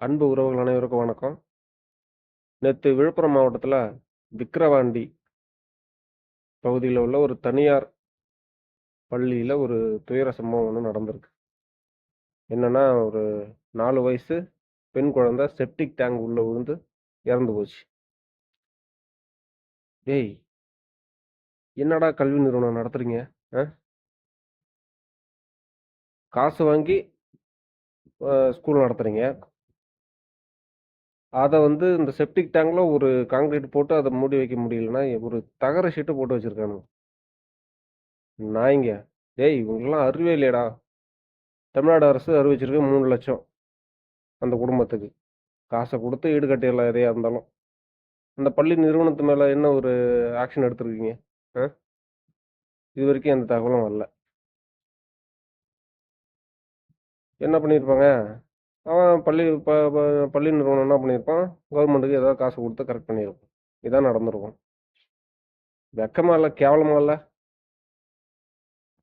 அன்பு உறவுகள் அனைவருக்கும் வணக்கம். நேற்று விழுப்புரம் மாவட்டத்தில் விக்கிரவாண்டி பகுதியில் உள்ள ஒரு தனியார் பள்ளியில் ஒரு துயர சம்பவம் ஒன்று நடந்திருக்கு. என்னன்னா ஒரு நாலு வயசு பெண் குழந்தை செப்டிக் டேங்க் உள்ளே விழுந்து இறந்து போச்சு. டேய் என்னடா கல்வி நிறுவனம் நடத்துறீங்க? ஆ? காசு வாங்கி ஸ்கூல் நடத்துறீங்க? அதை வந்து இந்த செப்டிக் டேங்க்ல ஒரு காங்கிரீட் போட்டு அதை மூடி வைக்க முடியலன்னா ஒரு தகர ஷீட்டு போட்டு வச்சிருக்கானுங்க நாய்ங்க டேய் இவங்கெல்லாம் அறிவே இல்லையடா. தமிழ்நாடு அரசு அறிவிச்சிருக்கு மூணு லட்சம் அந்த குடும்பத்துக்கு. காசை கொடுத்து ஈடு கட்டிடலாம் எதையா இருந்தாலும். அந்த பள்ளி நிறுவனத்து மேலே என்ன ஒரு ஆக்ஷன் எடுத்திருக்கீங்க? ஆ? இது வரைக்கும் எந்த தகவலும் வரல. என்ன பண்ணியிருப்பாங்க? அவன் பள்ளி ப ப- பள்ளி நிறுவனம் என்ன பண்ணியிருப்பான்? கவர்மெண்ட்டுக்கு ஏதாவது காசு கொடுத்து கரெக்ட் பண்ணியிருப்பான். இதான் நடந்திருக்கும். வெக்கமாக இல்லை? கேவலமாக இல்லை?